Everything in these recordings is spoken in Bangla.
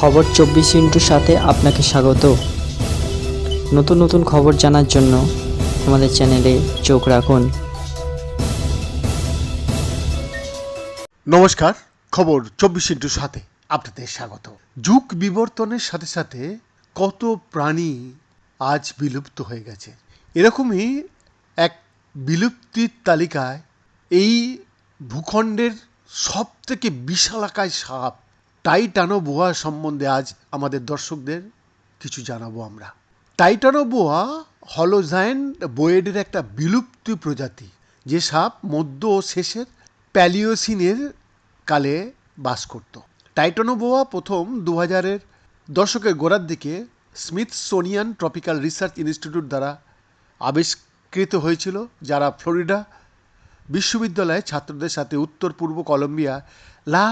খবর চব্বিশ ইন্টুর সাথে আপনাকে স্বাগত। নতুন নতুন খবর জানার জন্য আমাদের চ্যানেলে চোখ রাখুন। নমস্কার, খবর চব্বিশ ইন্টুর সাথে আপনাদের স্বাগত। যুগ বিবর্তনের সাথে সাথে কত প্রাণী আজ বিলুপ্ত হয়ে গেছে। এরকমই এক বিলুপ্তির তালিকায় এই ভূখণ্ডের সব থেকে বিশালাকায় সাপ টাইটানো বোয়া সম্বন্ধে আজ আমাদের দর্শকদের কিছু জানাব আমরা। টাইটানো বোয়া হলোজাইন বোয়েডের একটা বিলুপ্তি প্রজাতি, যে সাপ মধ্য ও শেষের প্যালিওসিনের কালে বাস করত। টাইটানোবোয়া প্রথম দু হাজারের দশকের গোড়ার দিকে স্মিথসোনিয়ান ট্রপিক্যাল রিসার্চ ইনস্টিটিউট দ্বারা আবিষ্কৃত হয়েছিল, যারা ফ্লোরিডা বিশ্ববিদ্যালয়ে ছাত্রদের সাথে উত্তর পূর্ব কলম্বিয়া লা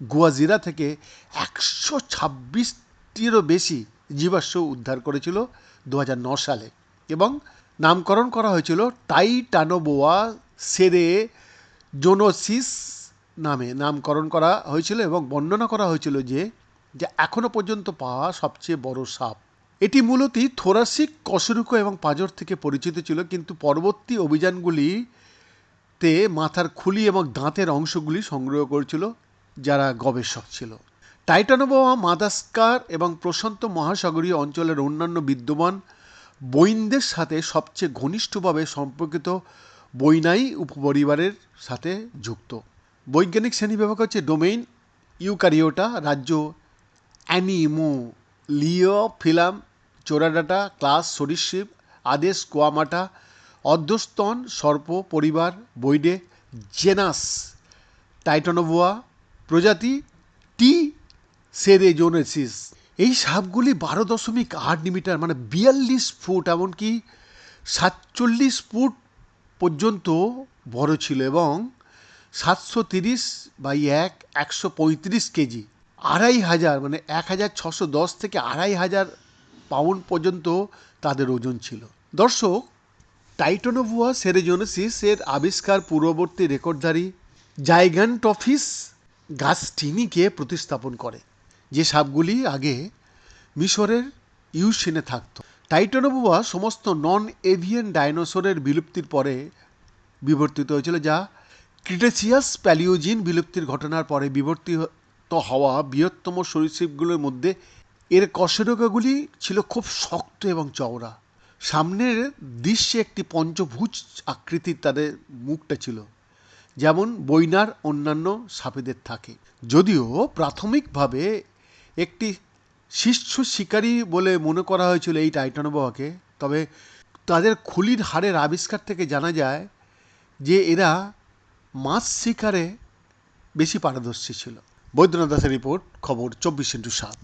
গুয়াজিরা থেকে একশো ছাব্বিশটিরও বেশি জীবাশ্ম উদ্ধার করেছিল দু সালে এবং নামকরণ করা হয়েছিল টাইটানোবোয়া সেরে জোনোসিস নামে। নামকরণ করা হয়েছিল এবং বর্ণনা করা হয়েছিল যে, যা এখনও পর্যন্ত পাওয়া সবচেয়ে বড় সাপ। এটি মূলতই থোরাসিক কশরুকো এবং পাঁজর থেকে পরিচিত ছিল, কিন্তু পরবর্তী অভিযানগুলিতে মাথার খুলি এবং দাঁতের অংশগুলি সংগ্রহ করেছিল। যারা গবেষক ছিল। টাইটানোবোয়া মাদাস্কার এবং প্রশান্ত মহাসাগরীয় অঞ্চলের অন্যান্য বিদ্যমান বইনদের সাথে সবচেয়ে ঘনিষ্ঠভাবে সম্পর্কিত বইনাই উপপরিবারের সাথে যুক্ত। বৈজ্ঞানিক শ্রেণীবিভাগ হচ্ছে ডোমেইন ইউকারিওটা, রাজ্য অ্যানিমো লিও ফিলাম চোরাডাটা, ক্লাস, সরীসৃপ আদেশ কোয়ামাটা, অধ্যস্তন, সর্প পরিবার বৈডে জেনাস টাইটানোভোয়া প্রজাতি টি সেরেজোনেসিস। এই সাপগুলি বারো দশমিক আট মিটার মানে বিয়াল্লিশ ফুট, এমনকি সাতচল্লিশ ফুট পর্যন্ত বড় ছিল এবং সাতশো তিরিশ বাই এক, একশো পঁয়ত্রিশ কেজি। আড়াই হাজার মানে এক হাজার ছশো দশ থেকে আড়াই হাজার পাউন্ড পর্যন্ত তাদের ওজন ছিল। দর্শক টাইটোনোভুয়া সেরেজোনেসিস এর আবিষ্কার পূর্ববর্তী রেকর্ডধারী জাইগান্টফিস গাছটিনিকে প্রতিস্থাপন করে। যে সাপগুলি আগে মিশরের ইউসিনে থাকতো। টাইটোনোভুয়া সমস্ত নন এভিয়ান ডাইনোসরের বিলুপ্তির পরে বিবর্তিত হয়েছিল, যা ক্রিটেসিয়াস প্যালিওজিন বিলুপ্তির ঘটনার পরে বিবর্তিত হওয়া বৃহত্তম সরীসৃপগুলোর মধ্যে এর কশেরোগাগুলি ছিল খুব শক্ত এবং চওড়া। সামনের দৃশ্যে একটি পঞ্চভুজ আকৃতির তাদের মুখটা ছিল। যেমন বইনার অন্যান্য সাপেদের থাকে। যদিও প্রাথমিকভাবে একটি শীর্ষ শিকারী বলে মনে করা হয়েছিল এই টাইটানোবোয়াকে তবে তাদের খুলির হাড়ের আবিষ্কার থেকে জানা যায় যে এরা মাছ শিকারে বেশি পারদর্শী ছিল। বৈদ্যনাথ দাসের রিপোর্ট, খবর চব্বিশ ইন্টু সাত।